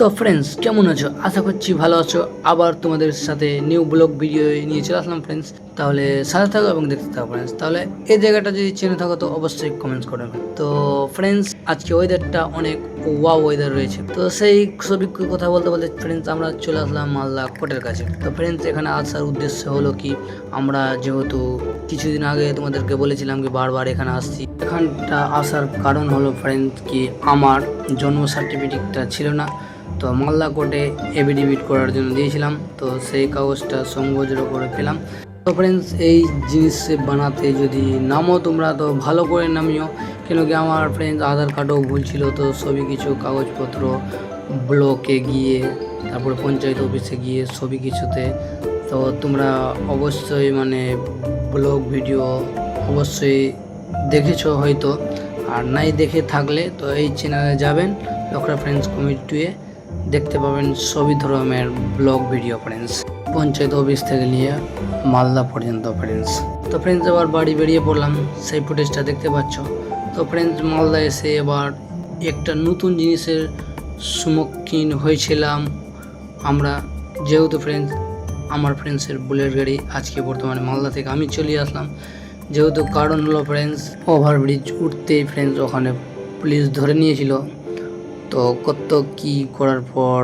তো ফ্রেন্ডস কেমন আছো? আশা করছি ভালো আছো। আবার তোমাদের সাথে নিউ ব্লগ ভিডিও নিয়ে চলে আসলাম ফ্রেন্ডস তাহলে সাথে থাকো এবং দেখতে থাকো ফ্রেন্ডস তাহলে এই জায়গাটা যদি চেনে থাকো, তো অবশ্যই কমেন্টস করবে তো ফ্রেন্ডস আজকে ওয়েদারটা অনেক ওয়া ওয়েদার রয়েছে। তো সেই ছবি কথা বলতে বলতে ফ্রেন্ডস আমরা চলে আসলাম মালদা কোর্টের কাছে। তো ফ্রেন্ডস এখানে আসার উদ্দেশ্য হলো কি, আমরা যেহেতু কিছুদিন আগে তোমাদেরকে বলেছিলাম কি, বারবার এখানে আসছি। এখানটা আসার কারণ হলো ফ্রেন্ডস কি আমার জন্ম সার্টিফিকেটটা ছিল না। তো মালদা কোর্টে এভিডেভিট করার জন্য দিয়েছিলাম। তো সেই কাগজটা সংযোজন করে পেলাম। তো ফ্রেন্ডস এই জিনিস বানাতে যদি নামো তোমরা, তো ভালো করে নামিও। কেন কি আমার ফ্রেন্ডস আধার কার্ডও ভুল ছিল, তো সবই কিছু কাগজপত্র ব্লকে গিয়ে, তারপরে পঞ্চায়েত অফিসে গিয়ে সবই কিছুতে। তো তোমরা অবশ্যই মানে ব্লগ ভিডিও অবশ্যই দেখেছ হয়তো। আর নাই দেখে থাকলে তো এই চ্যানেলে যাবেন। লকরা ফ্রেন্ডস কমিটিয়ে দেখতে পাবেন সবই ধরনের blog video friends panchayat office থেকে নিয়ে মালদা পর্যন্ত ফ্রেন্ডস তো ফ্রেন্ডস এবার বাড়ি বেরিয়ে পড়লাম। সেই ফুটেজটা দেখতে পাচ্ছ। তো ফ্রেন্ডস মালদা এসে এবার একটা নতুন জিনিসের সম্মুখীন হয়েছিলাম। আমরা যেহেতু ফ্রেন্ডস আমার ফ্রেন্ডসের বুলেট গাড়ি আজকে বর্তমানে মালদা থেকে আমি চলে আসলাম। যেহেতু কারণ হলো ফ্রেন্ডস ওভারব্রিজ উঠতেই ফ্রেন্ডস ওখানে পুলিশ ধরে নিয়েছিল। তো কত কি করার পর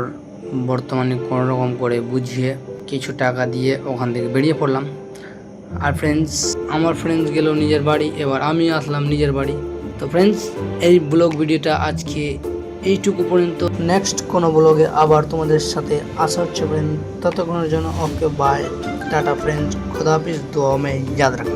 বর্তমানে কোনো রকম করে বুঝিয়ে কিছু টাকা দিয়ে ওখান থেকে বেরিয়ে পড়লাম। আর ফ্রেন্ডস আমার ফ্রেন্ডস গেল নিজের বাড়ি, এবার আমি আসলাম নিজের বাড়ি। তো ফ্রেন্ডস এই ব্লগ ভিডিওটা আজকে এইটুকু পর্যন্ত। নেক্সট কোনো ব্লগে আবার তোমাদের সাথে আসা হচ্ছে ফ্রেন্ড ততক্ষণের জন্য ওকে বাই টাটা ফ্রেন্ডস খোদাফিজ দোয়া মে, ইয়াদ রাখ।